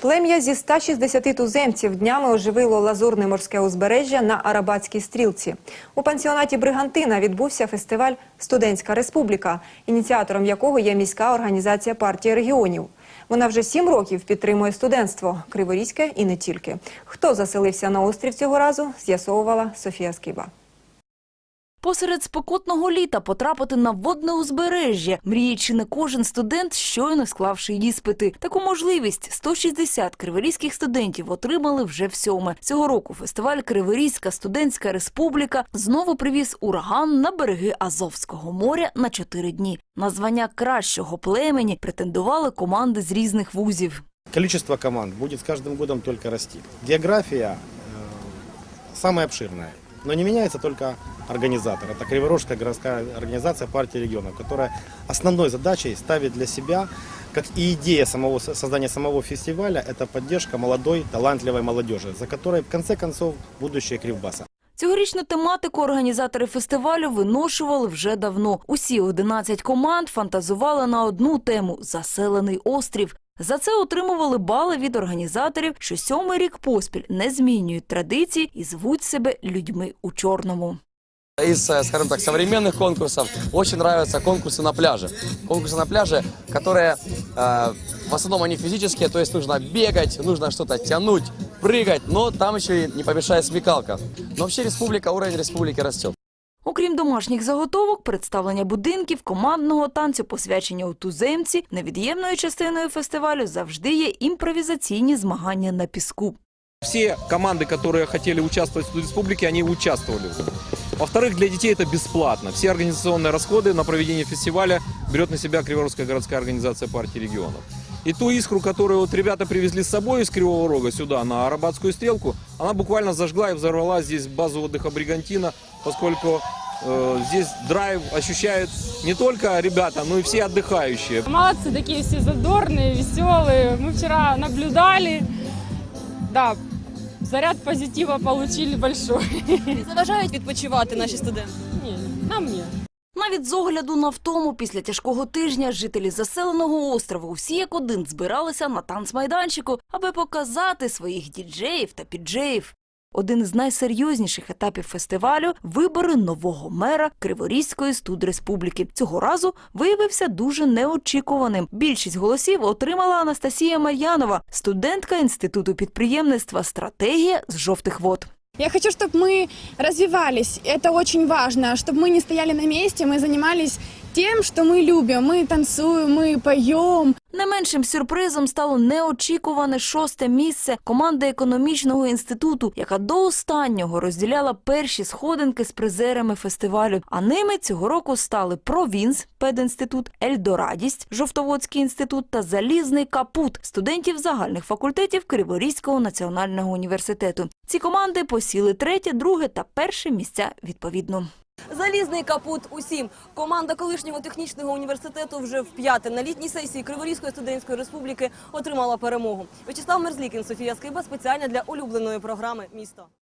Плем'я зі 160 туземців днями оживило лазурне морське узбережжя на Арабатській стрілці. У пансіонаті Бригантина відбувся фестиваль Студентська республіка, ініціатором якого є міська організація партії регіонів. Вона вже сім років підтримує студентство Криворізьке і не тільки. Хто заселився на острів цього разу, з'ясовувала Софія Скиба. Посеред спекотного літа потрапити на водне узбережжя мріє чи не кожен студент, щойно склавши іспити. Таку можливість 160 криворізьких студентів отримали вже всьоме. Цього року фестиваль Криворізька студентська республіка знову привіз ураган на береги Азовського моря на чотири дні. На звання кращого племені претендували команди з різних вузів. Количество команд будет с каждым годом только расти. География э, самая обширная, но не меняется только организатор. Это Криворожская городская организация партии регионов, которая основной задачей ставит для себя, как и идея самого, создания самого фестиваля, это поддержка молодой, талантливой молодежи, за которой в конце концов будущее Кривбаса. Цьогорічну тематику організатори фестивалю виношували вже давно. Усі 11 команд фантазували на одну тему заселений острів. За це отримували бали від організаторів, що сьомий рік поспіль не змінюють традиції і звуть себе людьми у чорному. Из, э, скажем так, современных конкурсов очень нравятся конкурсы на пляже. Конкурсы на пляже, которые э, в основном они физические, то есть нужно бегать, нужно что-то тянуть, прыгать, но там еще и не помешает смекалка. Но вообще республика, уровень республики растет. Окрім домашніх заготовок, представлення будинків, командного танцю, посвячення у туземці, невід'ємною частиною фестивалю завжди є імпровізаційні змагання на піску. Все команды, которые хотели участвовать в республике, они участвовали. Во-вторых, для детей это бесплатно. Все организационные расходы на проведение фестиваля берет на себя Криворожская городская организация партии регионов. И ту искру, которую вот ребята привезли с собой из Кривого Рога сюда, на Арабатскую стрелку, она буквально зажгла и взорвала здесь базу отдыха Бригантина, поскольку э, здесь драйв ощущают не только ребята, но и все отдыхающие. Молодцы, такие все задорные, веселые. Мы вчера наблюдали. Да, заряд позитива получили большой. Заважають відпочивати наші студенти. Не, нам нет. Навіть з огляду на втому після тяжкого тижня жителі заселеного острову усі як один збиралися на танцмайданчику, аби показати своїх діджеїв та піджеїв. Один із найсерйозніших етапів фестивалю вибори нового мера Криворізької студреспубліки. Цього разу виявився дуже неочікуваним. Більшість голосів отримала Анастасія Мар'янова, студентка інституту підприємництва Стратегія з жовтих вод. Я хочу, чтобы мы развивались. Это очень важно, чтобы мы не стояли на месте, мы занимались тем, что мы любим. Мы танцуем, мы поем, Не меншим сюрпризом стало неочікуване шосте місце команди економічного інституту, яка до останнього розділяла перші сходинки з призерами фестивалю. А ними цього року стали Провінс, пединститут, Ельдорадість, Жовтоводський інститут та Залізний капут студентів загальних факультетів Криворізького національного університету. Ці команди посіли третє, друге та перше місця відповідно. Залізний капут усім. Команда колишнього технічного університету вже в п'яте на літній сесії Криворізької студентської республіки отримала перемогу. В'ячеслав Мерзлікін, Софія Скиба спеціально для улюбленої програми Місто.